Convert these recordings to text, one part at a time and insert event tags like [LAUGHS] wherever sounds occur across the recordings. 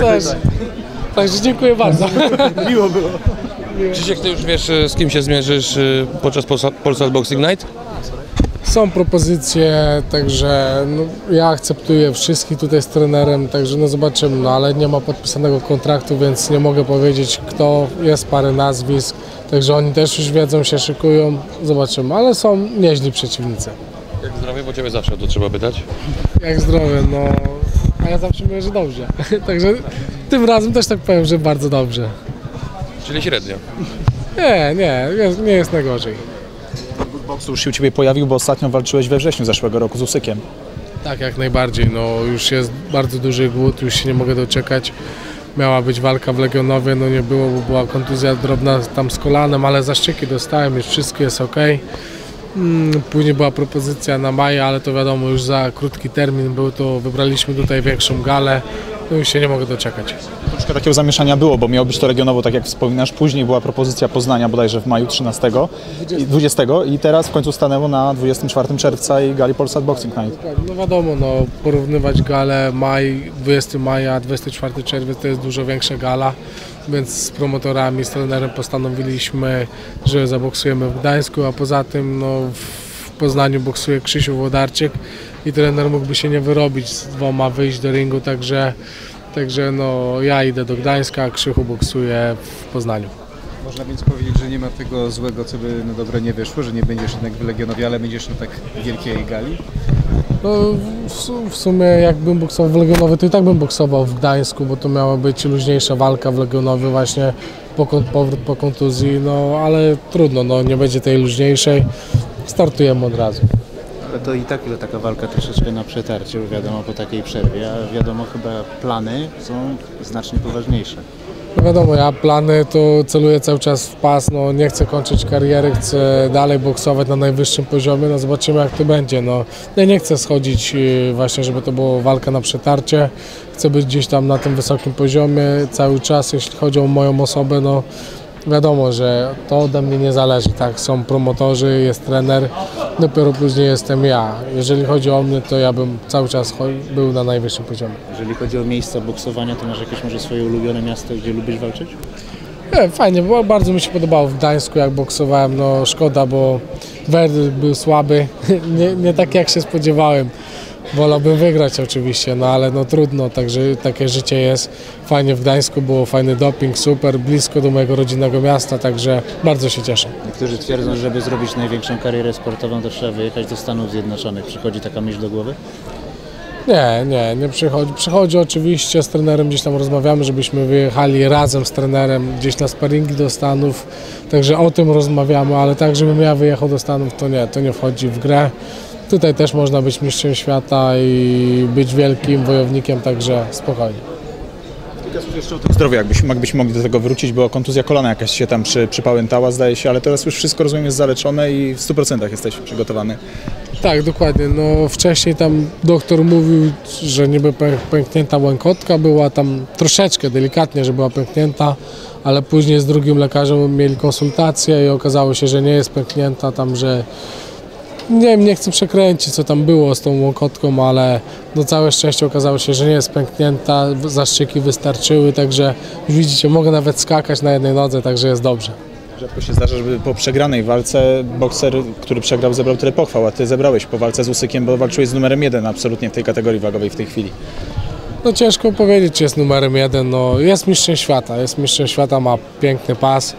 Też. Także dziękuję bardzo. Miło było. Krzysiek, ty już wiesz, e, z kim się zmierzysz e, podczas Polsa- Polsat Boxing Night? Są propozycje, także no, ja akceptuję wszystkich tutaj z trenerem, także no zobaczymy, no ale nie ma podpisanego kontraktu, więc nie mogę powiedzieć kto, jest parę nazwisk, także oni też już wiedzą, się szykują, zobaczymy, ale są nieźli przeciwnicy. Jak zdrowie, bo ciebie zawsze o to trzeba pytać. Jak zdrowie, no a ja zawsze mówię, że dobrze, [LAUGHS] także tym razem też tak powiem, że bardzo dobrze. Czyli średnio. Nie, nie, jest, nie jest najgorzej. Boksu już się u Ciebie pojawił, bo ostatnio walczyłeś we wrześniu zeszłego roku z Usykiem. Tak, jak najbardziej. No, już jest bardzo duży głód, już się nie mogę doczekać. Miała być walka w Legionowie, no nie było, bo była kontuzja drobna tam z kolanem, ale zaszczyki dostałem, już wszystko jest ok. Mm, Później była propozycja na maja, ale to wiadomo, już za krótki termin był, to wybraliśmy tutaj większą galę. No już się nie mogę doczekać. Troszkę takiego zamieszania było, bo miało być to regionowo, tak jak wspominasz. Później była propozycja Poznania bodajże w maju 13 i 20 i teraz w końcu stanęło na 24 czerwca i gali Polsat Boxing Night. No wiadomo, no, porównywać galę maj, 20 maja, 24 czerwiec to jest dużo większa gala, więc z promotorami, z trenerem postanowiliśmy, że zaboksujemy w Gdańsku, a poza tym no, w Poznaniu boksuje Krzysiu Włodarczyk i trener mógłby się nie wyrobić z dwoma wyjść do ringu, także, także no, ja idę do Gdańska, a Krzychu boksuje w Poznaniu. Można więc powiedzieć, że nie ma tego złego, co by na dobre nie wyszło, że nie będziesz jednak w Legionowie, ale będziesz na tak wielkiej gali. No, w, su- w sumie jakbym boksował w Legionowie, to i tak bym boksował w Gdańsku, bo to miała być luźniejsza walka w Legionowie właśnie po, powrót po kontuzji, no ale trudno, no nie będzie tej luźniejszej. Startujemy od razu. Ale to i tak taka walka troszeczkę na przetarcie, bo wiadomo po takiej przerwie, a wiadomo chyba plany są znacznie poważniejsze. No wiadomo, ja plany to celuję cały czas w pas, no nie chcę kończyć kariery, chcę dalej boksować na najwyższym poziomie, no zobaczymy jak to będzie, no ja nie chcę schodzić y, właśnie, żeby to była walka na przetarcie, chcę być gdzieś tam na tym wysokim poziomie cały czas, jeśli chodzi o moją osobę, no wiadomo, że to ode mnie nie zależy, tak, są promotorzy, jest trener, dopiero później jestem ja, jeżeli chodzi o mnie, to ja bym cały czas był na najwyższym poziomie. Jeżeli chodzi o miejsca boksowania, to masz jakieś może swoje ulubione miasto, gdzie lubisz walczyć? Nie, fajnie, bo bardzo mi się podobało w Gdańsku, jak boksowałem. No szkoda, bo werdykt był słaby. [LAUGHS] nie, nie tak jak się spodziewałem. Wolałbym wygrać oczywiście, no ale no trudno, także takie życie jest. Fajnie w Gdańsku było, fajny doping, super, blisko do mojego rodzinnego miasta, także bardzo się cieszę. Niektórzy twierdzą, że żeby zrobić największą karierę sportową, to trzeba wyjechać do Stanów Zjednoczonych. Przychodzi taka myśl do głowy? Nie, nie, nie przychodzi. Przychodzi oczywiście z trenerem, gdzieś tam rozmawiamy, żebyśmy wyjechali razem z trenerem gdzieś na sparingi do Stanów, także o tym rozmawiamy, ale tak, żebym ja wyjechał do Stanów, to nie, to nie wchodzi w grę. Tutaj też można być mistrzem świata i być wielkim wojownikiem, także spokojnie. Jeszcze o tym zdrowiu, jakbyśmy, jakbyśmy mogli do tego wrócić, bo kontuzja kolana jakaś się tam przy, przypałętała, zdaje się, ale teraz już wszystko rozumiem jest zaleczone i w 100% jesteś przygotowany. Tak, dokładnie. No, wcześniej tam doktor mówił, że niby pę- pęknięta łękotka była tam troszeczkę delikatnie, że była pęknięta, ale później z drugim lekarzem mieli konsultację i okazało się, że nie jest pęknięta, tam, że nie wiem, nie chcę przekręcić, co tam było z tą łąkotką, ale no całe szczęście okazało się, że nie jest pęknięta, zaszczyki wystarczyły, także już widzicie, mogę nawet skakać na jednej nodze, także jest dobrze. Rzadko się zdarza, żeby po przegranej walce bokser, który przegrał, zebrał tyle pochwał, a ty zebrałeś po walce z Usykiem, bo walczyłeś z numerem jeden absolutnie w tej kategorii wagowej w tej chwili. No ciężko powiedzieć, czy jest numerem jeden. No, jest mistrzem świata, jest mistrzem świata, ma piękny pas.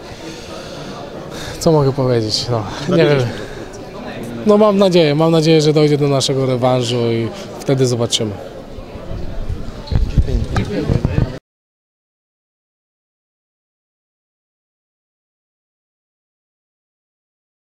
Co mogę powiedzieć? No, nie wiem. No mam nadzieję, mam nadzieję, że dojdzie do naszego rewanżu i wtedy zobaczymy.